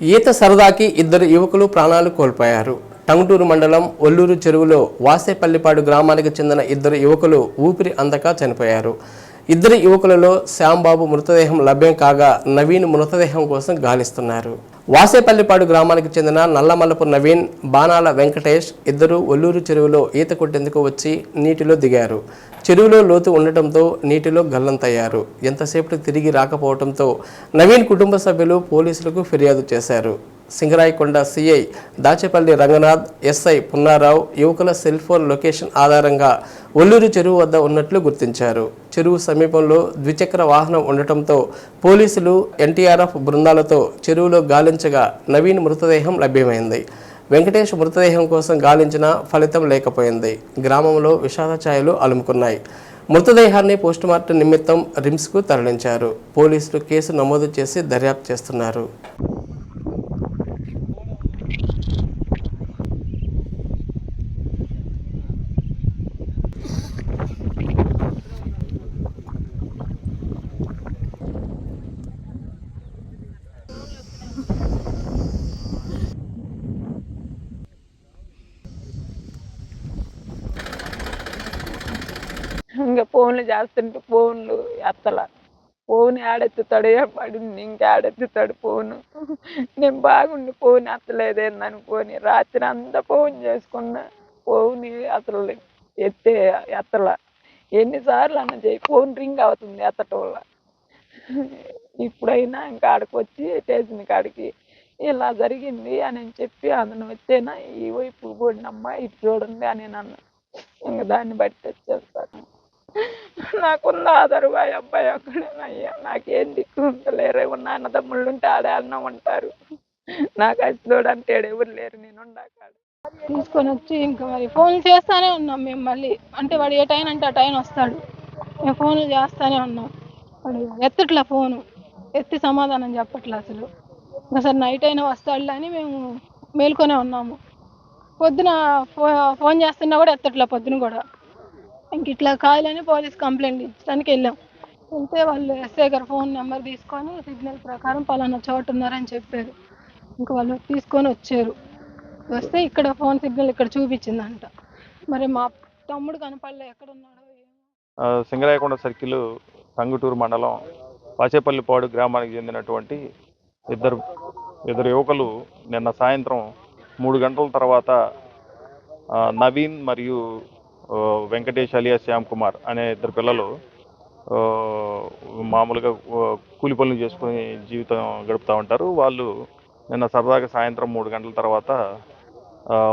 ఈత సరదాకి ఇద్దరు యువకులు ప్రాణాలు కోల్పోయారు. టంగుటూరు మండలం ఒల్లూరు చెరువులో వాసేపల్లిపాడు గ్రామానికి చెందిన ఇద్దరు యువకులు ఊపిరి అందక చనిపోయారు. ఇద్దరు యువకులలో శ్యాంబాబు మృతదేహం లభ్యం కాగా నవీన్ మృతదేహం కోసం గాలిస్తున్నారు. వాసేపల్లిపాడు గ్రామానికి చెందిన నల్లమల్లపు నవీన్ బాణాల వెంకటేష్ ఇద్దరు ఒల్లూరు చెరువులో ఈత కొట్టేందుకు వచ్చి నీటిలో దిగారు. చెరువులో లోతు ఉండటంతో నీటిలో గల్లంతయ్యారు. ఎంతసేపు తిరిగి రాకపోవడంతో నవీన్ కుటుంబ సభ్యులు పోలీసులకు ఫిర్యాదు చేశారు. సింగరాయకొండ సిఐ దాచేపల్లి రంగనాథ్ ఎస్ఐ పున్నారావు యువకుల సెల్ ఫోన్ లొకేషన్ ఆధారంగా ఒల్లూరు చెరువు వద్ద ఉన్నట్లు గుర్తించారు. చెరువు సమీపంలో ద్విచక్ర వాహనం ఉండటంతో పోలీసులు ఎన్టీఆర్ఎఫ్ బృందాలతో చెరువులో గాలించగా నవీన్ మృతదేహం లభ్యమైంది. వెంకటేష్ మృతదేహం కోసం గాలించిన ఫలితం లేకపోయింది. గ్రామంలో విషాద ఛాయలు అలుముకున్నాయి. మృతదేహాన్ని పోస్టుమార్టం నిమిత్తం రిమ్స్కు తరలించారు. పోలీసులు కేసు నమోదు చేసి దర్యాప్తు చేస్తున్నారు. ఇంకా ఫోన్లు చేస్తుంటే ఫోన్లు ఎత్తల. ఫోన్ ఆడెత్తుతాడు ఏ పడింది ఇంకా ఆడెత్తుతాడు ఫోను. నేను బాగుండి ఫోన్ ఎత్తలేదేందని ఫోన్ రాత్రి అంతా ఫోన్ చేసుకున్నా ఫోన్ అసలు ఎత్తే ఎత్తల. ఎన్నిసార్లు అన్న చేయి ఫోన్ రింగ్ అవుతుంది ఎత్తటం వల్ల ఇప్పుడైనా ఇంకా ఆడికి వచ్చి స్టేషన్ కాడికి ఇలా జరిగింది అని చెప్పి అతను వచ్చేనా ఈ వైపు పోడినమ్మా ఇటు చూడండి అని నన్ను. ఇంకా దాన్ని బట్టి వచ్చేస్తాను నాకున్న ఆధారు ఆ అబ్బాయి ఒక్కడేనయ్యా నాకేం దిక్కు ఉండలేరు. ఉన్న తమ్ముళ్ళు ఉంటే ఆడే అన్నం ఉంటారు నాకు అసలు అంటే ఎవరు లేరు. నేను ఉండాకాడు తీసుకొని వచ్చి ఇంకా మరి ఫోన్ చేస్తానే ఉన్నాం మేము మళ్ళీ. అంటే వాడు ఏ టైం అంటే ఆ టైం వస్తాడు. మేము ఫోన్లు చేస్తానే ఉన్నాం. వాడు ఎత్తట్లా ఫోను ఎత్తి సమాధానం చెప్పట్లే అసలు? అసలు నైట్ అయినా వస్తాడులే అని మేము మేల్కొనే ఉన్నాము. పొద్దున ఫో ఫోన్ చేస్తున్నా కూడా ఎత్తట్లే పొద్దున కూడా. ఇంక ఇట్లా కావాలని పోలీస్ కంప్లైంట్ ఇచ్చడానికి వెళ్ళాం. వెళ్తే వాళ్ళు ఎస్ఐ గారు ఫోన్ నెంబర్ తీసుకొని సిగ్నల్ ప్రకారం పలానా చోటు ఉన్నారని చెప్పారు. ఇంక వాళ్ళు తీసుకొని వచ్చారు. వస్తే ఇక్కడ ఫోన్ సిగ్నల్ ఇక్కడ చూపించిందంట. మరి మా తమ్ముడు కనపడలే ఎక్కడ ఉన్నాడో సింగరాయకొండ సర్కిల్ టంగుటూరు మండలం పాచేపల్లిపాడు గ్రామానికి చెందినటువంటి ఇద్దరు ఇద్దరు యువకులు నిన్న సాయంత్రం మూడు గంటల తర్వాత నవీన్ మరియు వెంకటేష్ అలియా శ్యామ్ కుమార్ అనే ఇద్దరు పిల్లలు మామూలుగా కూలి పనులు చేసుకుని జీవితం గడుపుతూ ఉంటారు. వాళ్ళు నిన్న సరదాగా సాయంత్రం మూడు గంటల తర్వాత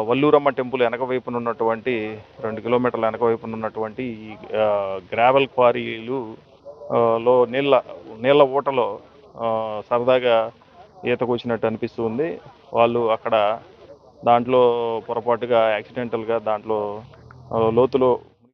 వల్లూరమ్మ టెంపుల్ వెనక వైపున ఉన్నటువంటి రెండు కిలోమీటర్ల వెనక వైపున ఉన్నటువంటి గ్రావెల్ క్వారీలు లో నీళ్ళ నీళ్ళ ఊటలో సరదాగా ఈతకు వచ్చినట్టు అనిపిస్తుంది వాళ్ళు అక్కడ దాంట్లో పొరపాటుగా యాక్సిడెంటల్గా దాంట్లో ఆ, లోతులో